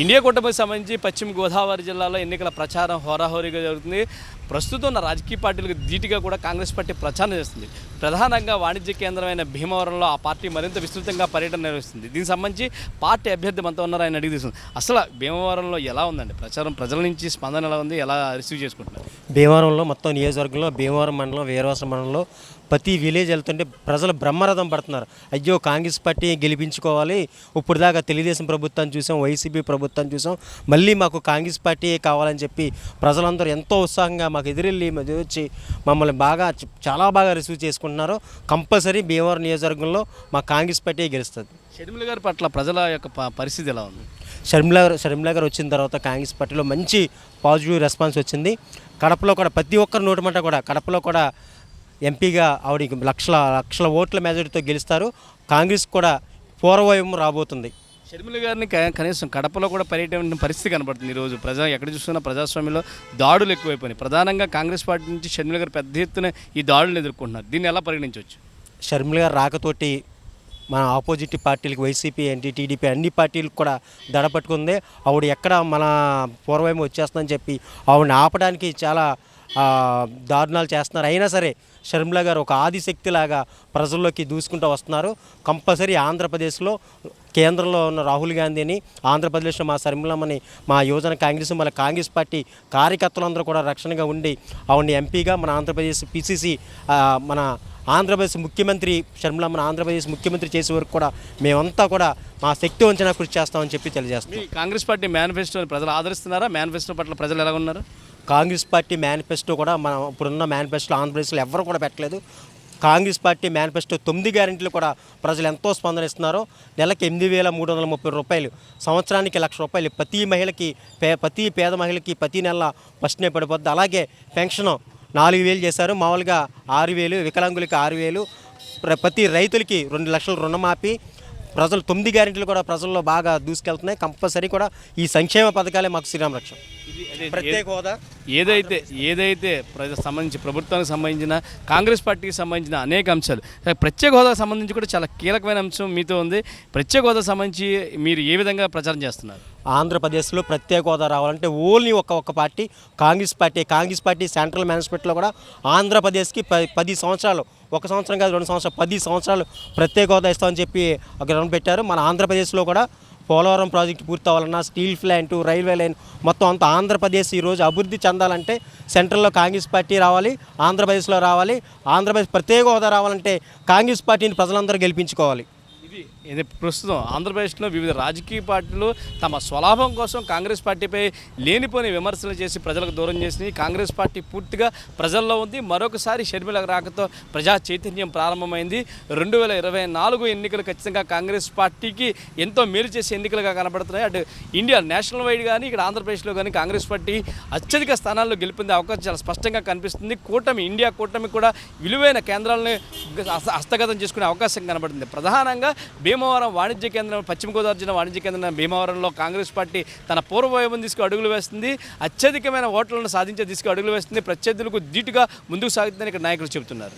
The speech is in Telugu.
ఇండియా కూటమికి సంబంధించి పశ్చిమ గోదావరి జిల్లాలో ఎన్నికల ప్రచారం హోరాహోరీగా జరుగుతుంది. ప్రస్తుతం ఉన్న రాజకీయ పార్టీలకు ధీటుగా కూడా కాంగ్రెస్ పార్టీ ప్రచారం చేస్తుంది. ప్రధానంగా వాణిజ్య కేంద్రమైన భీమవరంలో ఆ పార్టీ మరింత విస్తృతంగా పర్యటన నిర్వహిస్తుంది. దీనికి సంబంధించి పార్టీ అభ్యర్థి మనతో ఉన్నారు ఆయన అడిగి తీసుకుంది అసలు భీమవరంలో ఎలా ఉందండి? ప్రచారం ప్రజల నుంచి స్పందన ఎలా ఉంది? ఎలా రిసీవ్ చేసుకుంటున్నారు? భీమవరంలో మొత్తం నియోజకవర్గంలో భీమవరం మండలం వీరవాస మండలంలో ప్రతి విలేజ్ వెళ్తుంటే ప్రజలు బ్రహ్మరథం పడుతున్నారు. అయ్యో కాంగ్రెస్ పార్టీ గెలిపించుకోవాలి. ఇప్పుడు దాకా తెలుగుదేశం ప్రభుత్వాన్ని చూసాం వైసీపీ ప్రభుత్వాన్ని చూసాం. మళ్ళీ మాకు కాంగ్రెస్ పార్టీ కావాలని చెప్పి ప్రజలందరూ ఎంతో ఉత్సాహంగా మాకు ఎదురెళ్ళి వచ్చి మమ్మల్ని బాగా చాలా బాగా రిసీవ్ చేసుకుంటున్నారు. కంపల్సరీ భీమవరం నియోజకవర్గంలో మా కాంగ్రెస్ పార్టీ గెలుస్తుంది. షర్మిల గారి పట్ల ప్రజల యొక్క పరిస్థితి ఎలా ఉంది? షర్మిల గారు షర్మిల గారు వచ్చిన తర్వాత కాంగ్రెస్ పార్టీలో మంచి పాజిటివ్ రెస్పాన్స్ వచ్చింది. కడపలో కూడా ప్రతి ఒక్కరి నోటమంట కూడా కడపలో కూడా ఎంపీగా ఆవిడ లక్షల లక్షల ఓట్ల మెజారిటీతో గెలుస్తారు. కాంగ్రెస్ కూడా పూర్వవైపు రాబోతుంది. షర్మిల గారిని కనీసం కడపలో కూడా పర్యటన పరిస్థితి కనబడుతుంది ఈరోజు. ప్రజా ఎక్కడ చూస్తున్నా ప్రజాస్వామ్యంలో దాడులు ఎక్కువైపోయినాయి. ప్రధానంగా కాంగ్రెస్ పార్టీ నుంచి షర్మిల గారు పెద్ద ఎత్తున ఈ దాడులు ఎదుర్కొంటున్నారు. దీన్ని ఎలా పరిగణించవచ్చు? షర్మిల గారు రాకతోటి మన ఆపోజిట్ పార్టీలకు వైసీపీ ఎన్టీ టీడీపీ అన్ని పార్టీలకు కూడా దడపట్టుకుంది ఆవిడ ఎక్కడ మన పూర్వమే వచ్చేస్తుందని చెప్పి ఆవిడని ఆపడానికి చాలా దారుణాలు చేస్తున్నారు. అయినా సరే షర్మిల గారు ఒక ఆదిశక్తిలాగా ప్రజల్లోకి దూసుకుంటూ వస్తున్నారు. కంపల్సరీ ఆంధ్రప్రదేశ్లో కేంద్రంలో ఉన్న రాహుల్ గాంధీని ఆంధ్రప్రదేశ్లో మా శర్మిలమ్మని మా యువజన కాంగ్రెస్ మన కాంగ్రెస్ పార్టీ కార్యకర్తలందరూ కూడా రక్షణగా ఉండి ఆవిడని ఎంపీగా మన ఆంధ్రప్రదేశ్ పిసిసి మన ఆంధ్రప్రదేశ్ ముఖ్యమంత్రి షర్మిలమ్మను ఆంధ్రప్రదేశ్ ముఖ్యమంత్రి చేసే వరకు కూడా మేమంతా కూడా మా శక్తి వంచన కృషి చేస్తామని చెప్పి తెలియజేస్తాం కాంగ్రెస్ పార్టీ మేనిఫెస్టోని ప్రజలు ఆదరిస్తున్నారా? మేనిఫెస్టో పట్ల ప్రజలు ఎలా ఉన్నారు? కాంగ్రెస్ పార్టీ మేనిఫెస్టో కూడా మనం ఇప్పుడున్న మేనిఫెస్టో ఆంధ్రప్రదేశ్లో ఎవరు కూడా పెట్టలేదు. కాంగ్రెస్ పార్టీ మేనిఫెస్టో తొమ్మిది గ్యారెంటీలు కూడా ప్రజలు ఎంతో స్పందన ఇస్తున్నారో. నెలకి ఎనిమిది వేల మూడు వందల ముప్పై రూపాయలు సంవత్సరానికి లక్ష రూపాయలు ప్రతి మహిళకి పే ప్రతి పేద మహిళకి ప్రతి నెల ఫస్ట్నే పడిపోద్ది. అలాగే పెన్షన్ నాలుగు వేలు చేశారు. మామూలుగా ఆరు వేలు వికలాంగులకి ఆరు వేలు ప్ర- ప్రతి రైతులకి రెండు లక్షల రుణమాఫీ ప్రజలు తొమ్మిది గ్యారెంటీలు కూడా ప్రజల్లో బాగా దూసుకెళ్తున్నాయి. కంపల్సరీ కూడా ఈ సంక్షేమ పథకాలే మాకు శ్రీరామ రక్షణ ఇది అదే ప్రత్యేక హోదా. ఏదైతే ఏదైతే ప్రజ సంబంధించి ప్రభుత్వానికి సంబంధించిన కాంగ్రెస్ పార్టీకి సంబంధించిన అనేక అంశాలు ప్రత్యేక హోదాకు సంబంధించి కూడా చాలా కీలకమైన అంశం మీతో ఉంది. ప్రత్యేక హోదాకు సంబంధించి మీరు ఏ విధంగా ప్రచారం చేస్తున్నారు? ఆంధ్రప్రదేశ్లో ప్రత్యేక హోదా రావాలంటే ఓన్లీ ఒక ఒక్క party Congress party Congress party central మేనేజ్మెంట్లో కూడా ఆంధ్రప్రదేశ్కి పది సంవత్సరాలు ఒక సంవత్సరం కాదు రెండు సంవత్సరాలు పది సంవత్సరాలు ప్రత్యేక హోదా ఇస్తామని చెప్పి ఒక రౌండ్ పెట్టారు. మన ఆంధ్రప్రదేశ్లో కూడా పోలవరం ప్రాజెక్టు పూర్తి అవ్వాలన్నా స్టీల్ ప్లాంట్ రైల్వే లైన్ మొత్తం అంతా ఆంధ్రప్రదేశ్ ఈరోజు అభివృద్ధి చెందాలంటే సెంట్రల్లో కాంగ్రెస్ పార్టీ రావాలి ఆంధ్రప్రదేశ్లో రావాలి ఆంధ్రప్రదేశ్ ప్రత్యేక హోదా రావాలంటే కాంగ్రెస్ పార్టీని ప్రజలందరూ గెలిపించుకోవాలి. ఇది ఇది ప్రస్తుతం ఆంధ్రప్రదేశ్లో వివిధ రాజకీయ పార్టీలు తమ స్వలాభం కోసం కాంగ్రెస్ పార్టీపై లేనిపోని విమర్శలు చేసి ప్రజలకు దూరం చేసి కాంగ్రెస్ పార్టీ పూర్తిగా ప్రజల్లో ఉంది. మరొకసారి షర్మిల రాకతో ప్రజా చైతన్యం ప్రారంభమైంది. రెండు వేల ఇరవై నాలుగు ఎన్నికలు ఖచ్చితంగా కాంగ్రెస్ పార్టీకి ఎంతో మేలు చేసే ఎన్నికలుగా కనబడుతున్నాయి. అటు ఇండియా నేషనల్ వైడ్ కానీ ఇక్కడ ఆంధ్రప్రదేశ్లో కానీ కాంగ్రెస్ పార్టీ అత్యధిక స్థానాల్లో గెలిపిందే అవకాశం చాలా స్పష్టంగా కనిపిస్తుంది. కూటమి ఇండియా కూటమి కూడా విలువైన కేంద్రాలను హస్తగతం చేసుకునే అవకాశం కనబడుతుంది. ప్రధానంగా భీమవరం వాణిజ్య కేంద్రం పశ్చిమ గోదావరి జిల్లా వాణిజ్య కేంద్రం భీమవరంలో కాంగ్రెస్ పార్టీ తన పూర్వవైభవం తీసుకు అడుగులు వేస్తుంది. అత్యధికమైన ఓట్లను సాధించే దిశకు అడుగులు వేస్తుంది. ప్రత్యర్థులకు ధీటుగా ముందుకు సాగుతుందని ఇక్కడ నాయకులు చెబుతున్నారు.